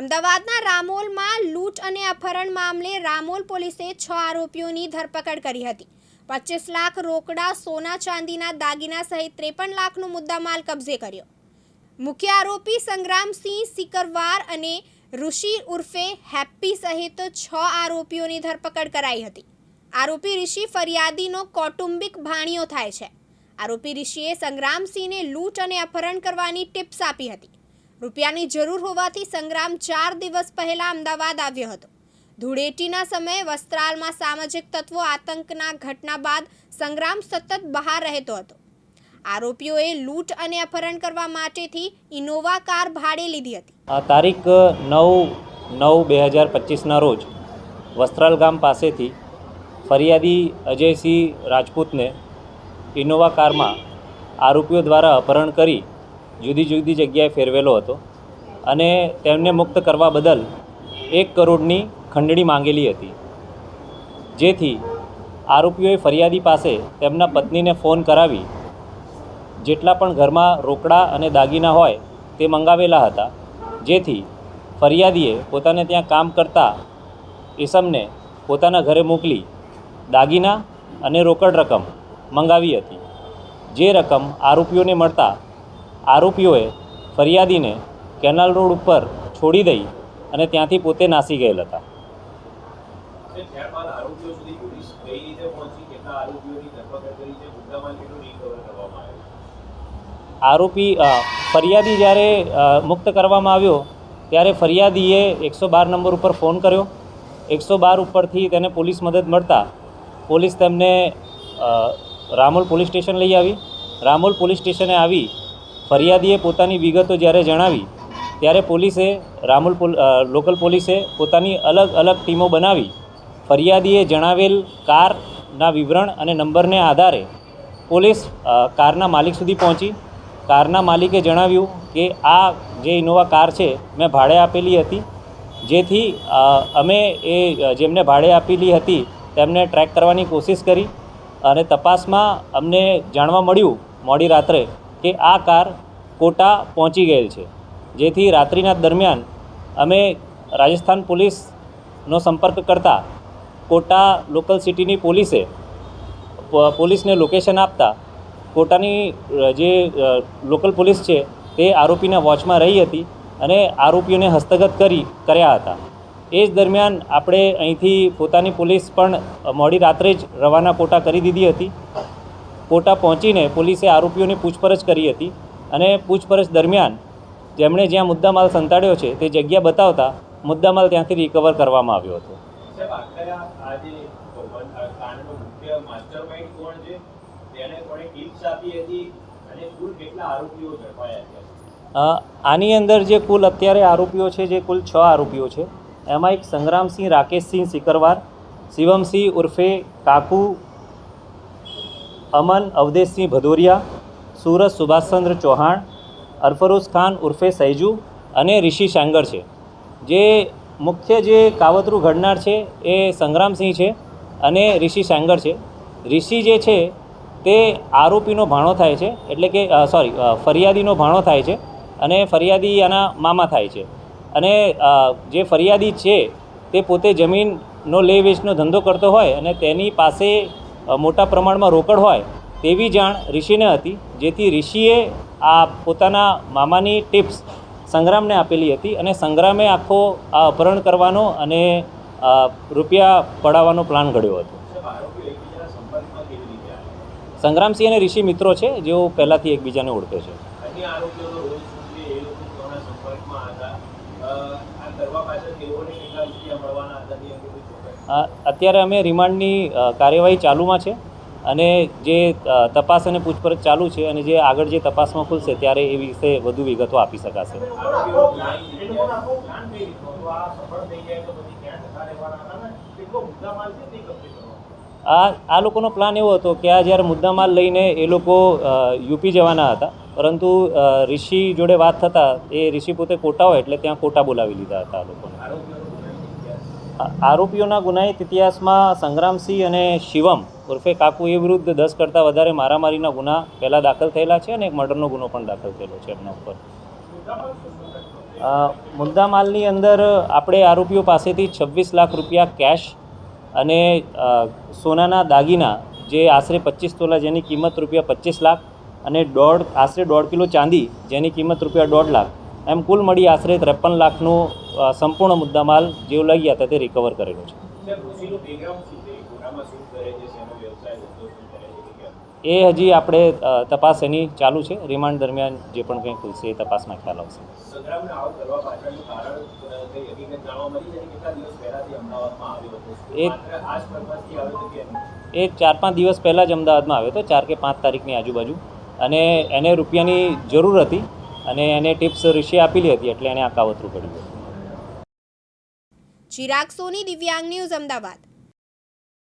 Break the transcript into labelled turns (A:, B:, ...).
A: અમદાવાદના રામોલમાં લૂંટ અને અપહરણ મામલે રામોલ પોલીસે છ આરોપીઓની ધરપકડ કરી હતી. પચીસ લાખ રોકડા, સોના ચાંદીના દાગીના સહિત ત્રેપન લાખનો મુદ્દામાલ કબજે કર્યો. મુખ્ય આરોપી સંગ્રામસિંહ સિકરવાર અને ઋષિ ઉર્ફે હેપ્પી સહિત છ આરોપીઓની ધરપકડ કરાઈ હતી. આરોપી ઋષિ ફરિયાદીનો કૌટુંબિક ભાણિયો થાય છે. આરોપી ઋષિએ સંગ્રામસિંહને લૂંટ અને અપહરણ કરવાની ટિપ્સ આપી હતી. રૂપિયાની જરૂર હોવાથી સંગ્રામ ચાર દિવસ પહેલા અમદાવાદ આવ્યો હતો. ધૂળેટીના સમયે વસ્ત્રાલમાં સામાજિક તત્વો આતંકના ઘટના બાદ સંગ્રામ સતત બહાર રહેતો હતો. આરોપીઓએ લૂંટ અને અપહરણ કરવા માટેથી ઇનોવા કાર ભાડે લીધી હતી.
B: આ તારીખ નવ નવ બે હજાર પચીસના રોજ વસ્ત્રાલ ગામ પાસેથી ફરિયાદી અજયસિંહ રાજપૂતને ઇનોવા કારમાં આરોપીઓ દ્વારા અપહરણ કરી જુદી જુદી જગ્યાએ ફેરવેલો હતો અને તેમને મુક્ત કરવા બદલ એક કરોડની ખંડણી માંગેલી હતી. જેથી આરોપીઓએ ફરિયાદી પાસે તેમના પત્નીને ફોન કરાવી. જેટલા પણ ઘરમાં રોકડા અને દાગીના હોય તે મંગાવેલા હતા. જેથી ફરિયાદીએ પોતાને ત્યાં કામ કરતા ઈસમને પોતાના ઘરે મોકલી દાગીના અને રોકડ રકમ મંગાવી હતી. જે રકમ આરોપીઓને મળતા આરોપીઓએ ફરિયાદીને કેનાલ રોડ ઉપર છોડી દઈ અને ત્યાંથી પોતે નાસી ગયેલ હતા. આરોપી ફરિયાદી જ્યારે મુક્ત કરવામાં આવ્યો ત્યારે ફરિયાદીએ એકસો બાર નંબર ઉપર ફોન કર્યો. એકસો બાર ઉપરથી તેને પોલીસ મદદ મળતા પોલીસ તેમને રામોલ પોલીસ સ્ટેશન લઈ આવી. રામોલ પોલીસ સ્ટેશને આવી ફરિયાદીએ પોતાની વિગતો જ્યારે જણાવી, ત્યારે પોલીસે રામુલ લોકલ પોલીસે પોતાની અલગ અલગ ટીમો બનાવી, ફરિયાદીએ જણાવેલ કારના વિવરણ અને નંબરને આધારે પોલીસ કારના માલિક સુધી પહોંચી. કારના માલિકે જણાવ્યું કે આ જે ઇનોવા કાર છે, મેં ભાડે આપેલી હતી. જેથી અમે એ જેમને ભાડે આપેલી હતી, તેમને ટ્રેક કરવાની કોશિશ કરી અને તપાસમાં અમને જાણવા મળ્યું. મોડી રાત્રે કે આ કાર કોટા પહોંચી ગયેલ છે. જેથી રાત્રિના દરમિયાન અમે રાજસ્થાન પોલીસનો સંપર્ક કરતા કોટા લોકલ સિટીની પોલીસે પોલીસને લોકેશન આપતા કોટાની જે લોકલ પોલીસ છે તે આરોપીના વોચમાં રહી હતી અને આરોપીઓને હસ્તગત કરી, કર્યા હતા. એ જ દરમિયાન આપણે અહીંથી પોતાની પોલીસ પણ મોડી રાત્રે જ રવાના કોટા કરી દીધી હતી. કોટા પહોંચીને પોલીસે આરોપીઓની પૂછપરછ કરી હતી અને પૂછપરછ દરમિયાન જેમણે જ્યાં મુદ્દામાલ સંતાડ્યો છે તે જગ્યા બતાવતા મુદ્દામાલ ત્યાંથી રિકવર કરવામાં આવ્યો હતો. આની અંદર જે કુલ અત્યારે આરોપીઓ છે જે કુલ છ આરોપીઓ છે એમાં એક સંગ્રામસિંહ રાકેશસિંહ સિકરવાર શિવમસિંહ ઉર્ફે કાકુ અમન અવધેશસિંહ ભદોરિયા, સુરજ સુભાષચંદ્ર ચૌહાણ, અરફરોઝ ખાન ઉર્ફે સૈજુ અને રિષિ શાંગર છે. જે મુખ્ય જે કાવતરું ઘડનાર છે એ સંગ્રામસિંહ છે અને રિષિ શાંગર છે. રિષિ જે છે તે આરોપીનો ભાણો થાય છે, એટલે કે સોરી ફરિયાદીનો ભાણો થાય છે અને ફરિયાદી આના મામા થાય છે. અને જે ફરિયાદી છે તે પોતે જમીનનો લે વેચનો ધંધો કરતો હોય અને તેની પાસે મોટા પ્રમાણમાં રોકડ હોય તેવી જાણ ઋષિને હતી, જેથી ઋષિએ આ પોતાના મામાની ટિપ્સ સંગ્રામને આપેલી હતી અને સંગ્રામે આખો આ અપહરણ કરવાનો અને રૂપિયા પડાવવાનો પ્લાન ઘડ્યો હતો. સંગ્રામસિંહ અને ઋષિ મિત્રો છે, જેઓ પહેલાંથી એકબીજાને ઓળખે છે. અત્યારે અમે રિમાન્ડની કાર્યવાહી ચાલુમાં છે અને જે તપાસ અને પૂછપરછ ચાલુ છે અને જે આગળ જે તપાસમાં ખુલશે ત્યારે એ વિશે વધુ વિગતો આપી શકાશે. આ આ લોકોનો પ્લાન એવો હતો કે આ જ્યારે મુદ્દામાલ લઈને એ લોકો યુપી જવાના હતા પરંતુ ઋષિ જોડે વાત થતાં એ ઋષિ પોતે કોટા હોય એટલે ત્યાં કોટા બોલાવી લીધા હતા લોકોને.
C: આરોપીઓના ગુનાહિત
B: ઇતિહાસમાં સંગ્રામસિંહ અને શિવમ ઉર્ફે કાકુ એ વિરુદ્ધ દસ કરતાં વધારે મારામારીના ગુના પહેલાં દાખલ થયેલા છે અને એક મર્ડરનો ગુનો પણ દાખલ થયેલો છે એમના ઉપર. મુદ્દામાલની અંદર આપણે આરોપીઓ પાસેથી છવ્વીસ લાખ રૂપિયા કેશ અને સોનાના દાગીના જે આશરે પચીસ તોલા જેની કિંમત રૂપિયા પચીસ લાખ અને દોઢ આશરે દોઢ કિલો ચાંદી જેની કિંમત રૂપિયા દોઢ લાખ. એમ કુલ મળી આશરે ત્રેપન લાખનું સંપૂર્ણ મુદ્દામાલ જેવું લઈ ગયા હતા તે રિકવર કરેલો છે.
C: એ
B: હજી આપણે તપાસ એની ચાલુ છે. રિમાન્ડ દરમિયાન જે પણ કંઈ ખુલશે એ તપાસમાં ખ્યાલ આવશે? એ ચાર પાંચ દિવસ પહેલાં જ અમદાવાદમાં આવ્યો હતો ચાર કે પાંચ તારીખની આજુબાજુ. અને એને રૂપિયાની જરૂર હતી અને એને ટિપ્સ ઋષિએ આપેલી હતી એટલે એને આ કાવતરું પડ્યું.
A: ચિરાગ સોની, દિવ્યાંગ ન્યૂઝ, અમદાવાદ.